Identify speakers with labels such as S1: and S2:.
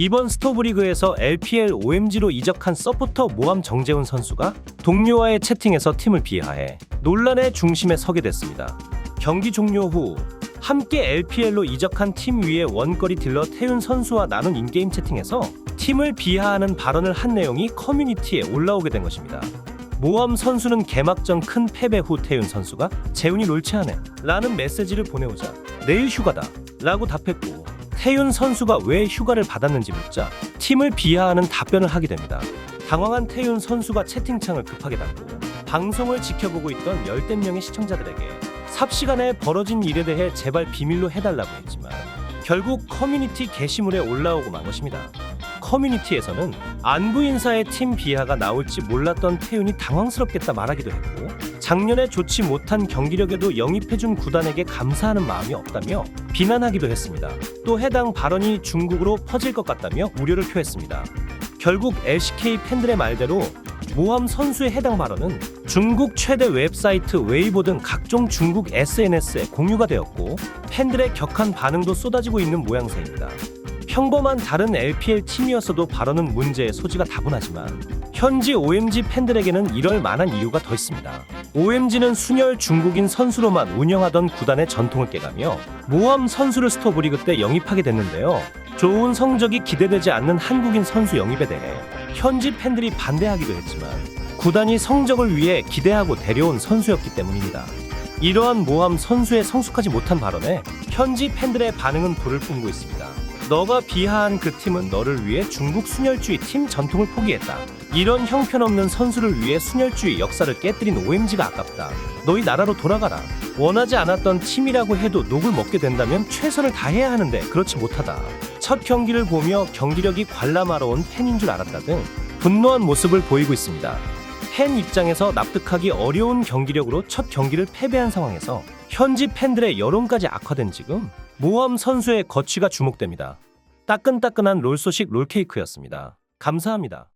S1: 이번 스토브리그에서 LPL OMG로 이적한 서포터 모함 정재훈 선수가 동료와의 채팅에서 팀을 비하해 논란의 중심에 서게 됐습니다. 경기 종료 후 함께 LPL로 이적한 팀 위에 원거리 딜러 태윤 선수와 나눈 인게임 채팅에서 팀을 비하하는 발언을 한 내용이 커뮤니티에 올라오게 된 것입니다. 모함 선수는 개막전 큰 패배 후 태윤 선수가 재훈이 롤체하네 라는 메시지를 보내오자 내일 휴가다 라고 답했고 태윤 선수가 왜 휴가를 받았는지 묻자 팀을 비하하는 답변을 하게 됩니다. 당황한 태윤 선수가 채팅창을 급하게 닫고 방송을 지켜보고 있던 열댓 명의 시청자들에게 삽시간에 벌어진 일에 대해 제발 비밀로 해달라고 했지만 결국 커뮤니티 게시물에 올라오고 만 것입니다. 커뮤니티에서는 안부 인사의 팀 비하가 나올지 몰랐던 태윤이 당황스럽겠다 말하기도 했고 작년에 좋지 못한 경기력에도 영입해준 구단에게 감사하는 마음이 없다며 비난하기도 했습니다. 또 해당 발언이 중국으로 퍼질 것 같다며 우려를 표했습니다. 결국 LCK 팬들의 말대로 모함 선수의 해당 발언은 중국 최대 웹사이트 웨이보 등 각종 중국 SNS에 공유가 되었고 팬들의 격한 반응도 쏟아지고 있는 모양새입니다. 평범한 다른 LPL 팀이었어도 발언은 문제의 소지가 다분하지만 현지 OMG 팬들에게는 이럴 만한 이유가 더 있습니다. OMG는 순혈 중국인 선수로만 운영하던 구단의 전통을 깨가며 모함 선수를 스토브리그 때 영입하게 됐는데요. 좋은 성적이 기대되지 않는 한국인 선수 영입에 대해 현지 팬들이 반대하기도 했지만 구단이 성적을 위해 기대하고 데려온 선수였기 때문입니다. 이러한 모함 선수의 성숙하지 못한 발언에 현지 팬들의 반응은 불을 뿜고 있습니다. 너가 비하한 그 팀은 너를 위해 중국 순혈주의 팀 전통을 포기했다. 이런 형편없는 선수를 위해 순혈주의 역사를 깨뜨린 OMG가 아깝다. 너희 나라로 돌아가라. 원하지 않았던 팀이라고 해도 녹을 먹게 된다면 최선을 다해야 하는데 그렇지 못하다. 첫 경기를 보며 경기력이 관람하러 온 팬인 줄 알았다 등 분노한 모습을 보이고 있습니다. 팬 입장에서 납득하기 어려운 경기력으로 첫 경기를 패배한 상황에서 현지 팬들의 여론까지 악화된 지금 모함 선수의 거취가 주목됩니다. 따끈따끈한 롤 소식 롤케이크였습니다. 감사합니다.